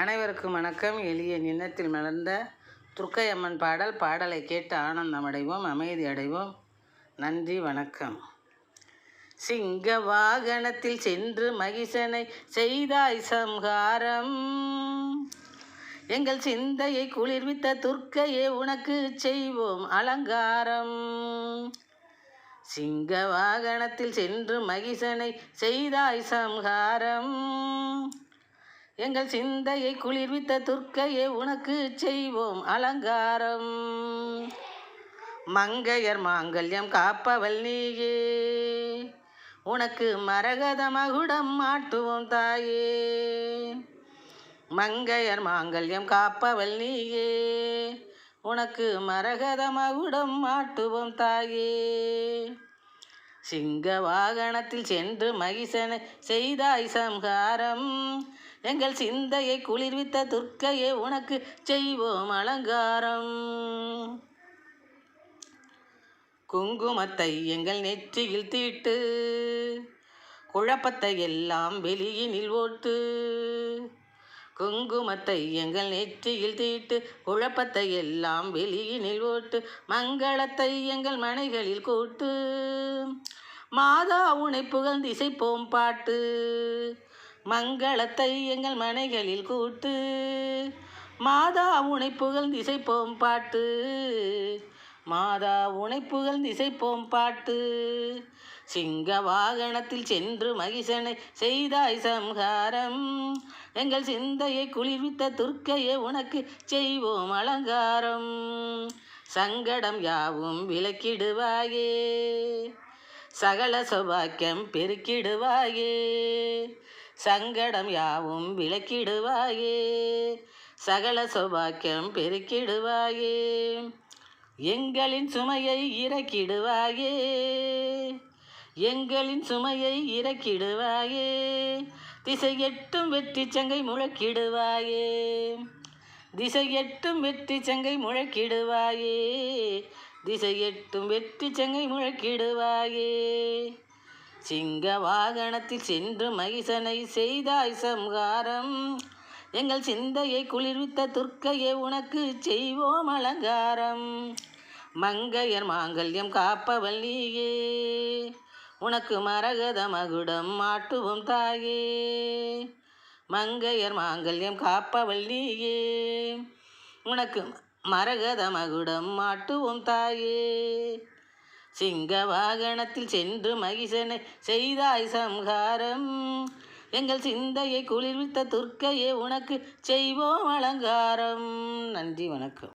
அனைவருக்கும் வணக்கம். எளிய நின்னத்தில் மலர்ந்த துர்க்கையம்மன் பாடல் பாடலை கேட்டு ஆனந்தம் அடைவோம் அமைதி அடைவோம். நன்றி வணக்கம். சிங்க வாகனத்தில் சென்று மகிஷனை செய்தாய் சம்ஹாரம். எங்கள் சிந்தையை குளிர்வித்த துர்க்கையே உனக்கு செய்வோம் அலங்காரம். சிங்க வாகனத்தில் சென்று மகிஷனை செய்தாய் சம்ஹாரம். எங்கள் சிந்தையை குளிர்வித்த துர்க்கையே உனக்கு செய்வோம் அலங்காரம். மங்கையர் மாங்கல்யம் காப்பவள் நீயே. உனக்கு மரகத மகுடம் மாட்டுவோம் தாயே. மங்கையர் மாங்கல்யம் காப்பவள் நீயே. உனக்கு மரகத மகுடம் மாட்டுவோம் தாயே. சிங்க வாகனத்தில் சென்று மகிஷனை செய்தாய் சம்ஹாரம். எங்கள் சிந்தையை குளிர்வித்த துர்க்கையே உனக்கு செய்வோம் அலங்காரம். குங்குமத்தை எங்கள் நெற்றியில் தீட்டு குழப்பத்தை எல்லாம் வெளியினில் ஓட்டு. குங்குமத்தை எங்கள் நெற்றியில் தீட்டு குழப்பத்தை எல்லாம் வெளியினில் ஓட்டு மங்களத்தை எங்கள் மனைகளில் கூட்டு. மாதா உனை புகழ்ந்திசைப்போம் பாட்டு மங்களத்தை எங்கள் மனைகளில் கூட்டு. மாதா உனை புகழ்ந்து இசைப்போம் பாட்டு மாதா உனை புகழ்ந்து இசைப்போம் பாட்டு. சிங்க வாகனத்தில் சென்று மகிஷனை செய்தாய் சம்ஹாரம் எங்கள் சிந்தையை குளிர்வித்த துர்க்கையே உனக்கு செய்வோம் அலங்காரம். சங்கடம் யாவும் விலக்கிடுவாயே. சகல சௌபாக்கியம் பெருக்கிடுவாயே. சங்கடம் யாவும் விளக்கிடுவாயே சகல சௌபாக்கியம் பெருக்கிடுவாயே. எங்களின் சுமையை இறக்கிடுவாயே. எங்களின் சுமையை இறக்கிடுவாயே. திசை எட்டும் வெற்றி சங்கை முழக்கிடுவாயே. திசை எட்டும் வெற்றி சங்கை முழக்கிடுவாயே. திசை எட்டும் வெற்றி சங்கை முழக்கிடுவாயே. சிங்க வாகனத்தில் சென்று மகிஷனை செய்தாய் சம்ஹாரம். எங்கள் சிந்தையை குளிர்வித்த துர்க்கையை உனக்கு செய்வோம் அலங்காரம். மங்கையர் மாங்கல்யம் காப்பவள் நீயே. உனக்கு மரகத மகுடம் மாட்டுவோம் தாயே. மங்கையர் மாங்கல்யம் காப்பவள்ளியே. உனக்கு மரகத மகுடம் மாட்டுவோம் தாயே. சிங்க வாகனத்தில் சென்று மகிஷனை செய்தாய் சம்ஹாரம். எங்கள் சிந்தையை குளிர்வித்த துர்க்கையே உனக்கு செய்வோம் அலங்காரம். நன்றி வணக்கம்.